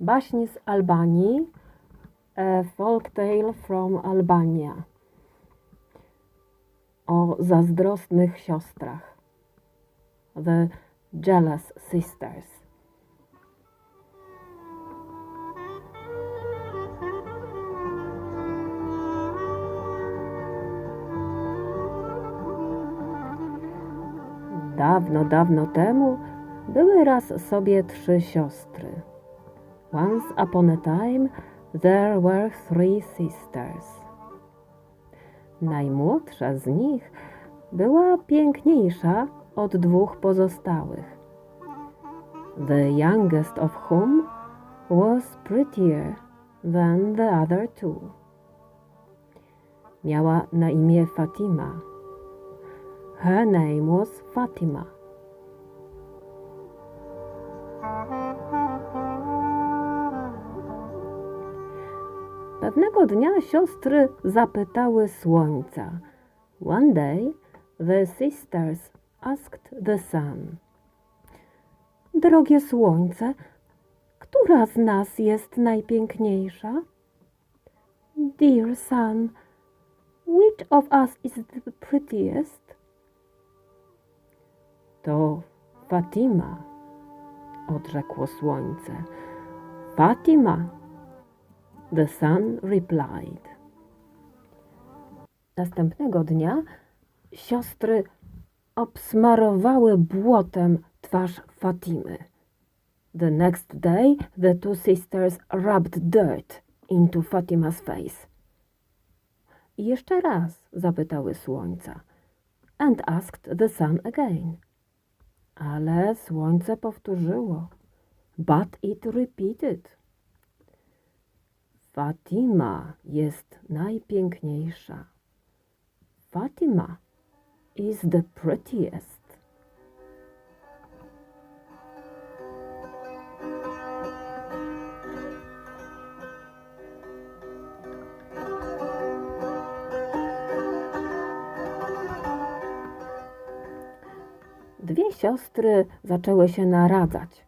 Baśń z Albanii. A folktale from Albania. O zazdrosnych siostrach. The Jealous Sisters. Dawno, dawno temu były raz sobie trzy siostry. Once upon a time there were three sisters. Najmłodsza z nich była piękniejsza od dwóch pozostałych. The youngest of whom was prettier than the other two. Miała na imię Fatima. Her name was Fatima. Pewnego dnia siostry zapytały słońca. One day the sisters asked the sun. Drogie słońce, która z nas jest najpiękniejsza? Dear sun, which of us is the prettiest? To Fatima, odrzekło słońce. Fatima, the sun replied. Następnego dnia siostry obsmarowały błotem twarz Fatimy. The next day the two sisters rubbed dirt into Fatima's face. I jeszcze raz zapytały słońca. And asked the sun again. Ale słońce powtórzyło. But it repeated. Fatima jest najpiękniejsza. Fatima is the prettiest. Dwie siostry zaczęły się naradzać,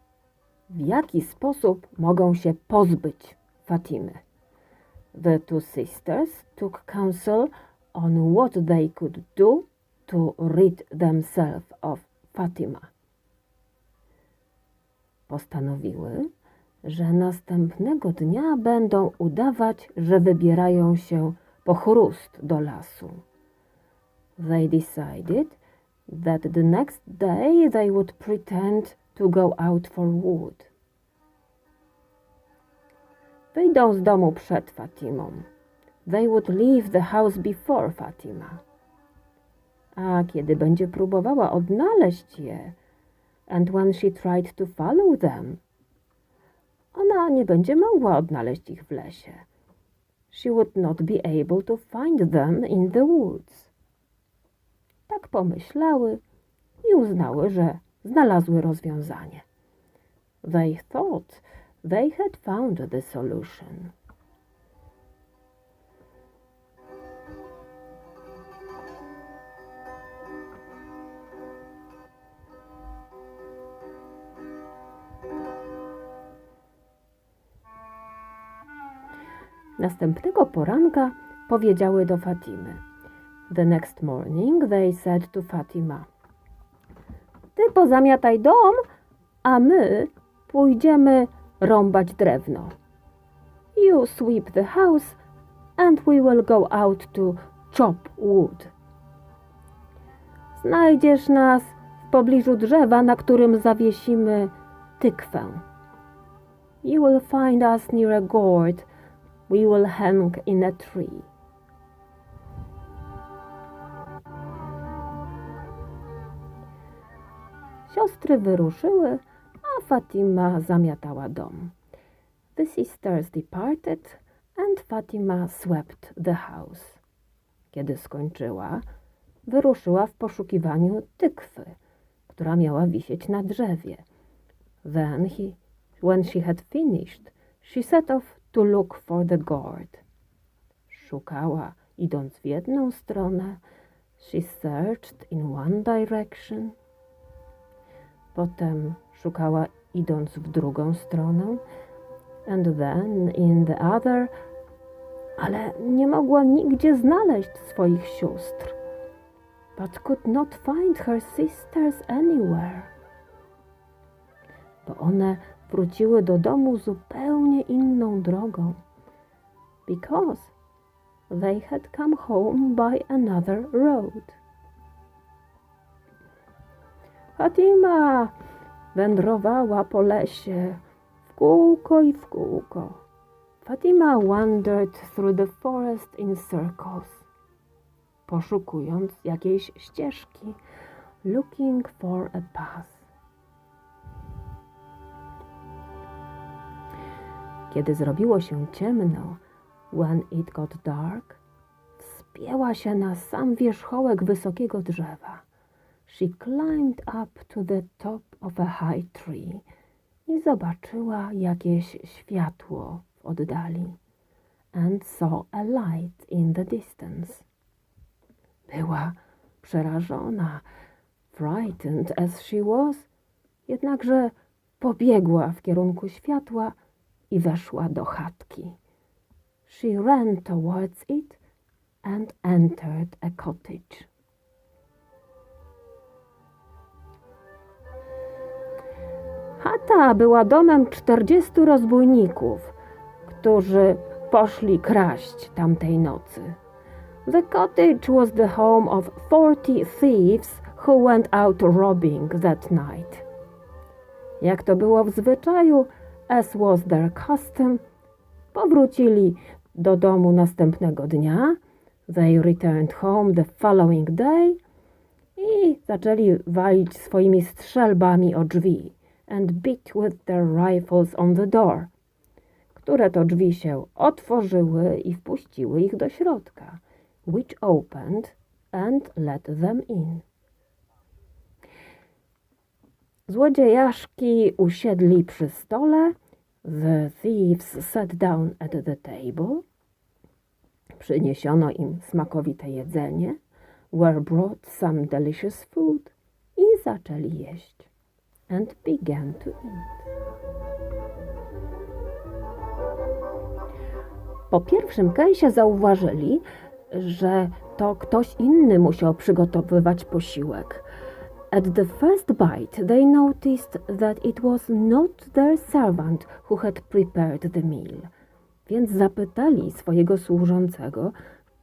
w jaki sposób mogą się pozbyć Fatimy. The two sisters took counsel on what they could do to rid themselves of Fatima. Postanowiły, że następnego dnia będą udawać, że wybierają się po chrust do lasu. They decided that the next day they would pretend to go out for wood. Wyjdą z domu przed Fatimą. They would leave the house before Fatima. A kiedy będzie próbowała odnaleźć je, and when she tried to follow them, ona nie będzie mogła odnaleźć ich w lesie. She would not be able to find them in the woods. Tak pomyślały i uznały, że znalazły rozwiązanie. They thought they had found the solution. Następnego poranka powiedziały do Fatimy. The next morning they said to Fatima. Ty pozamiataj dom, a my pójdziemy rąbać drewno. You sweep the house and we will go out to chop wood. Znajdziesz nas w pobliżu drzewa, na którym zawiesimy tykwę. You will find us near a gourd we will hang in a tree. Siostry wyruszyły, Fatima zamiatała dom. The sisters departed and Fatima swept the house. Kiedy skończyła, wyruszyła w poszukiwaniu tykwy, która miała wisieć na drzewie. Then he, when she had finished, she set off to look for the gourd. Szukała, idąc w jedną stronę. She searched in one direction. Potem szukała, idąc w drugą stronę. and then in the other, ale nie mogła nigdzie znaleźć swoich sióstr. But could not find her sisters anywhere. Bo one wróciły do domu zupełnie inną drogą. Because they had come home by another road. Fatima wędrowała po lesie w kółko i w kółko. Fatima wandered through the forest in circles, poszukując jakiejś ścieżki, looking for a path. Kiedy zrobiło się ciemno, when it got dark, wspięła się na sam wierzchołek wysokiego drzewa. She climbed up to the top of a high tree i zobaczyła jakieś światło w oddali. And saw a light in the distance. Była przerażona, frightened as she was, jednakże pobiegła w kierunku światła i weszła do chatki. She ran towards it and entered a cottage. Chata była domem czterdziestu rozbójników, którzy poszli kraść tamtej nocy. The cottage was the home of forty thieves who went out robbing that night. Jak to było w zwyczaju, as was their custom, powrócili do domu następnego dnia. They returned home the following day i zaczęli walić swoimi strzelbami o drzwi and beat with their rifles on the door, które to drzwi się otworzyły i wpuściły ich do środka, which opened and let them in. Złodziejaszki usiedli przy stole. The thieves sat down at the table. Przyniesiono im smakowite jedzenie. Were brought some delicious food. I zaczęli jeść. And began to eat. Po pierwszym kęsie zauważyli, że to ktoś inny musiał przygotowywać posiłek. At the first bite, they noticed that it was not their servant who had prepared the meal. Więc zapytali swojego służącego,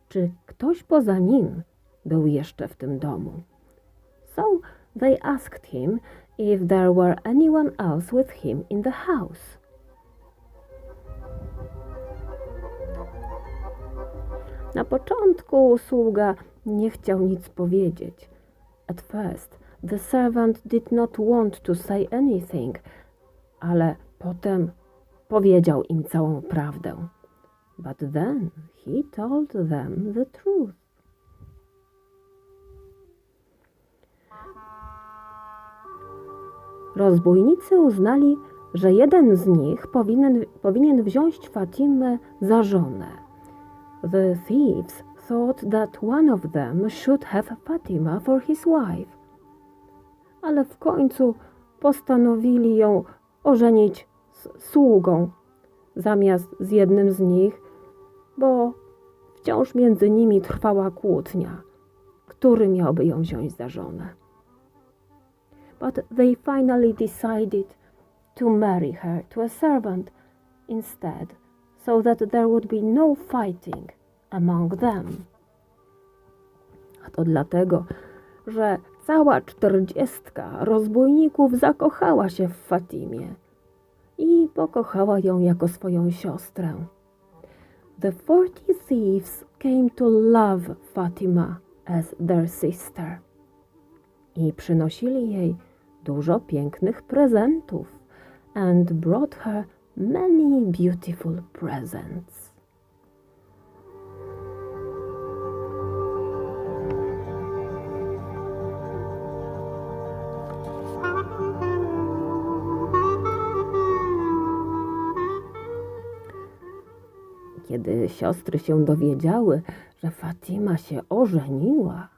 czy ktoś poza nim był jeszcze w tym domu. So they asked him if there were anyone else with him in the house. Na początku sługa nie chciał nic powiedzieć. At first, the servant did not want to say anything, ale potem powiedział im całą prawdę. But then he told them the truth. Rozbójnicy uznali, że jeden z nich powinien, powinien wziąć Fatimę za żonę. The thieves thought that one of them should have Fatima for his wife. Ale w końcu postanowili ją ożenić z sługą zamiast z jednym z nich, bo wciąż między nimi trwała kłótnia, który miałby ją wziąć za żonę. But they finally decided to marry her to a servant instead, so that there would be no fighting among them. A to dlatego, że cała czterdziestka rozbójników zakochała się w Fatimie i pokochała ją jako swoją siostrę. The forty thieves came to love Fatima as their sister i przynosili jej dużo pięknych prezentów and brought her many beautiful presents. Kiedy siostry się dowiedziały, że Fatima się ożeniła,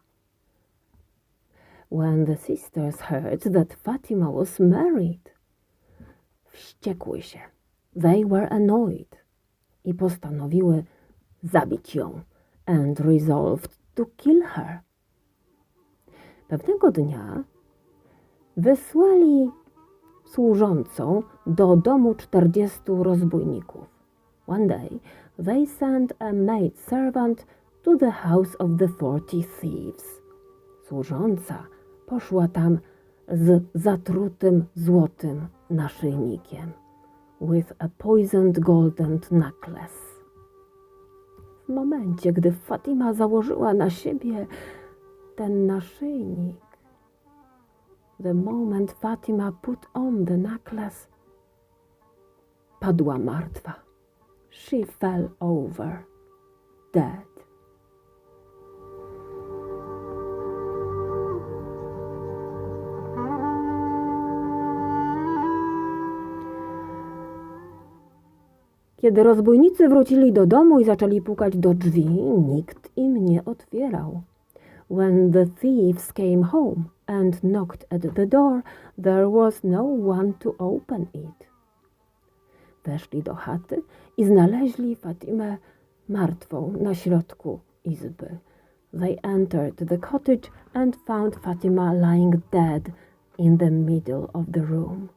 when the sisters heard that Fatima was married, wściekły się they were annoyed i postanowiły zabić ją and resolved to kill her. Pewnego dnia wysłali służącą do domu czterdziestu rozbójników. One day they sent a maid servant to the house of the forty thieves. Służąca poszła tam z zatrutym złotym naszyjnikiem with a poisoned golden necklace. W momencie, gdy Fatima założyła na siebie ten naszyjnik, the moment Fatima put on the necklace, padła martwa. She fell over, dead. Kiedy rozbójnicy wrócili do domu i zaczęli pukać do drzwi, nikt im nie otwierał. When the thieves came home and knocked at the door, there was no one to open it. Weszli do chaty i znaleźli Fatimę martwą na środku izby. They entered the cottage and found Fatima lying dead in the middle of the room.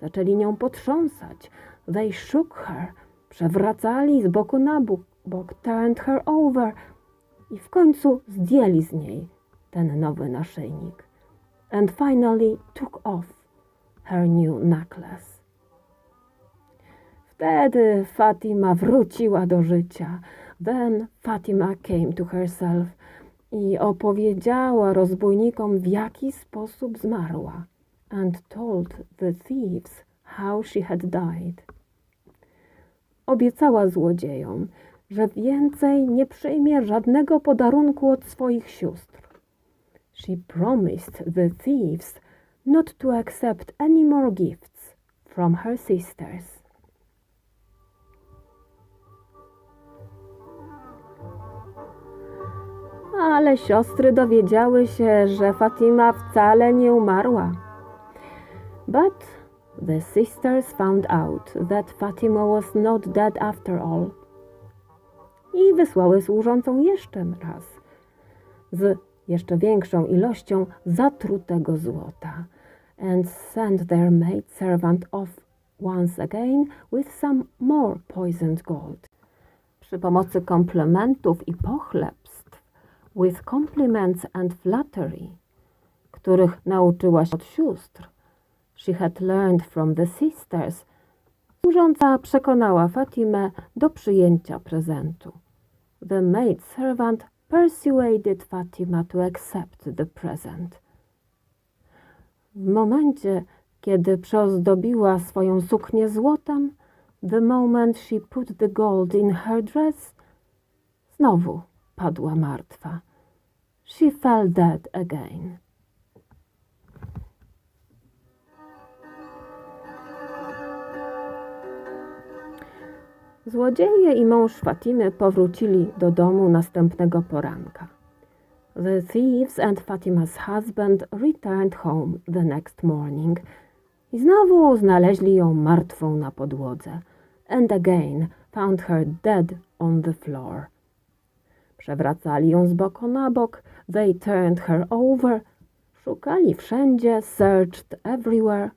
Zaczęli nią potrząsać. They shook her. Przewracali z boku na bok, bok turned her over. I w końcu zdjęli z niej ten nowy naszyjnik. And finally took off her new necklace. Wtedy Fatima wróciła do życia. Then Fatima came to herself i opowiedziała rozbójnikom, w jaki sposób zmarła. And told the thieves how she had died. Obiecała złodziejom, że więcej nie przyjmie żadnego podarunku od swoich sióstr. She promised the thieves not to accept any more gifts from her sisters. Ale siostry dowiedziały się, że Fatima wcale nie umarła. But the sisters found out that Fatima was not dead after all. I wysłały służącą jeszcze raz z jeszcze większą ilością zatrutego złota and sent their maid servant off once again with some more poisoned gold. Przy pomocy komplementów i pochlebstw, with compliments and flattery, których nauczyła się od sióstr, she had learned from the sisters, służąca przekonała Fatimę do przyjęcia prezentu. The maid servant persuaded Fatima to accept the present. W momencie, kiedy przyozdobiła swoją suknię złotem, the moment she put the gold in her dress, znowu padła martwa. She fell dead again. Złodzieje i mąż Fatimy powrócili do domu następnego poranka. The thieves and Fatima's husband returned home the next morning i znowu znaleźli ją martwą na podłodze and again found her dead on the floor. Przewracali ją z boku na bok, they turned her over, szukali wszędzie, searched everywhere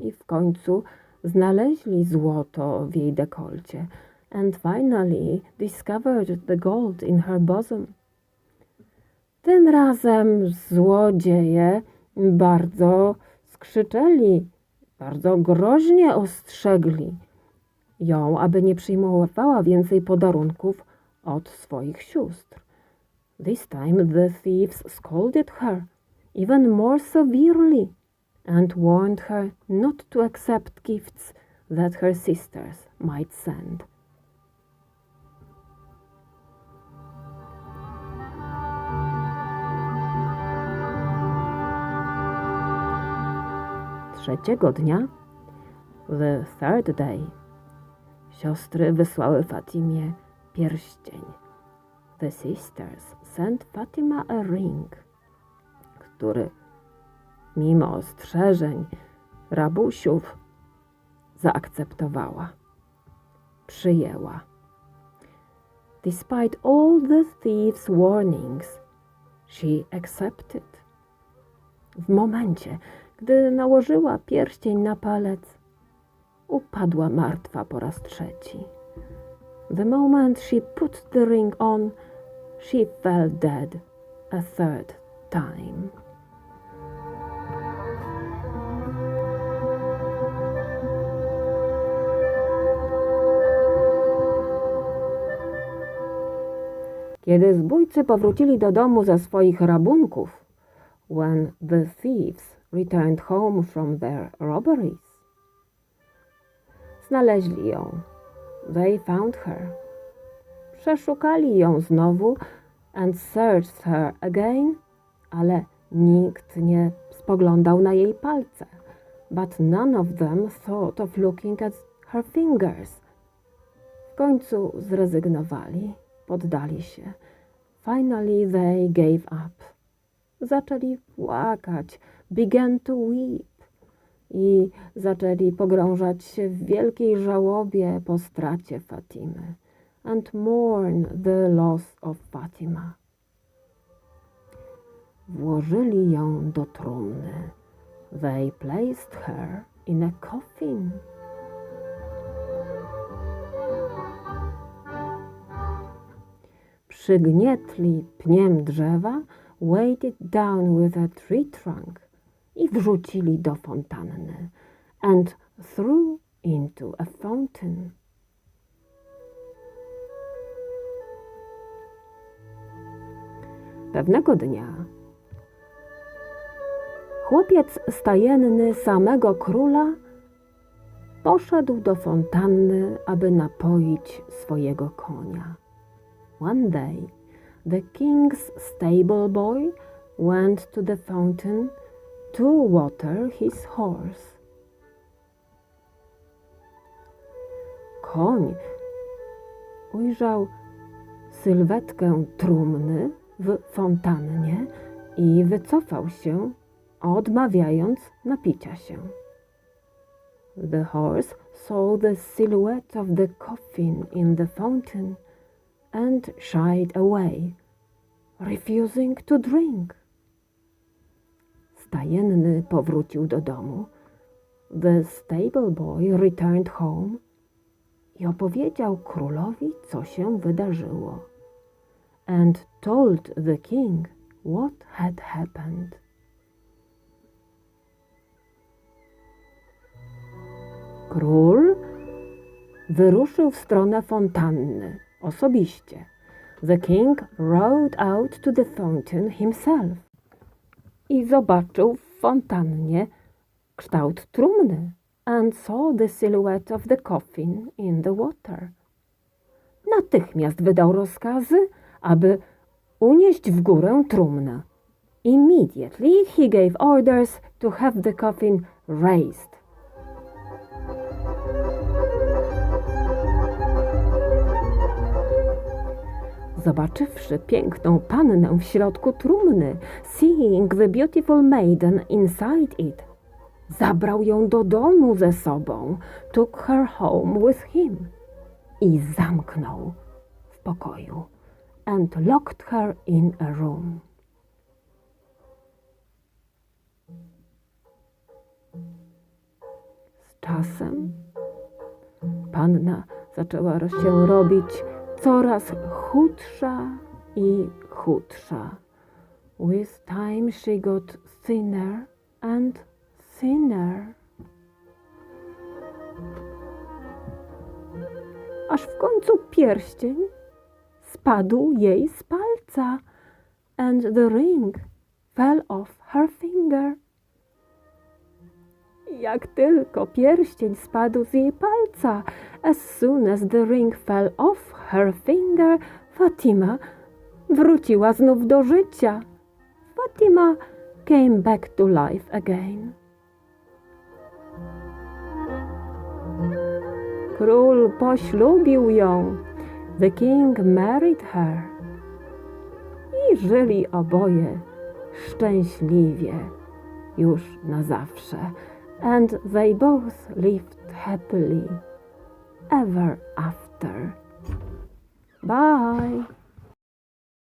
i w końcu znaleźli złoto w jej dekolcie and finally discovered the gold in her bosom. Tym razem złodzieje bardzo skrzyczeli, bardzo groźnie ostrzegli ją, aby nie przyjmowała więcej podarunków od swoich sióstr. This time the thieves scolded her even more severely and warned her not to accept gifts that her sisters might send. Trzeciego dnia, the third day, siostry wysłały Fatimie pierścień. The sisters sent Fatima a ring, który mimo ostrzeżeń rabusiów zaakceptowała. Przyjęła. Despite all the thief's warnings, she accepted. W momencie, gdy nałożyła pierścień na palec, upadła martwa po raz trzeci. The moment she put the ring on, she fell dead a third time. Kiedy zbójcy powrócili do domu ze swoich rabunków, when the thieves returned home from their robberies, znaleźli ją. They found her. Przeszukali ją znowu and searched her again, ale nikt nie spoglądał na jej palce. But none of them thought of looking at her fingers. W końcu zrezygnowali, poddali się. Finally they gave up. Zaczęli płakać, began to weep i zaczęli pogrążać się w wielkiej żałobie po stracie Fatimy and mourn the loss of Fatima. Włożyli ją do trumny. They placed her in a coffin. Przygnietli pniem drzewa, weighed it down with a tree trunk i wrzucili do fontanny and threw into a fountain. Pewnego dnia chłopiec stajenny samego króla poszedł do fontanny, aby napoić swojego konia. One day the king's stable boy went to the fountain to water his horse. Koń ujrzał sylwetkę trumny w fontannie i wycofał się, odmawiając napicia się. The horse saw the silhouette of the coffin in the fountain and shied away, refusing to drink. Stajenny powrócił do domu. The stable boy returned home i opowiedział królowi, co się wydarzyło. And told the king what had happened. Król wyruszył w stronę fontanny osobiście. The king rode out to the fountain himself i zobaczył w fontannie kształt trumny and saw the silhouette of the coffin in the water. Natychmiast wydał rozkazy, aby unieść w górę trumnę. Immediately he gave orders to have the coffin raised. Zobaczywszy piękną pannę w środku trumny, seeing the beautiful maiden inside it, zabrał ją do domu ze sobą, took her home with him i zamknął w pokoju and locked her in a room. Z czasem panna zaczęła się robić coraz chudsza i chudsza. With time she got thinner and thinner. Aż w końcu pierścień spadł jej z palca and the ring fell off her finger. Jak tylko pierścień spadł z jej palca, as soon as the ring fell off her finger, Fatima wróciła znów do życia. Fatima came back to life again. Król poślubił ją. The king married her. I żyli oboje szczęśliwie już na zawsze. And they both lived happily ever after. Bye.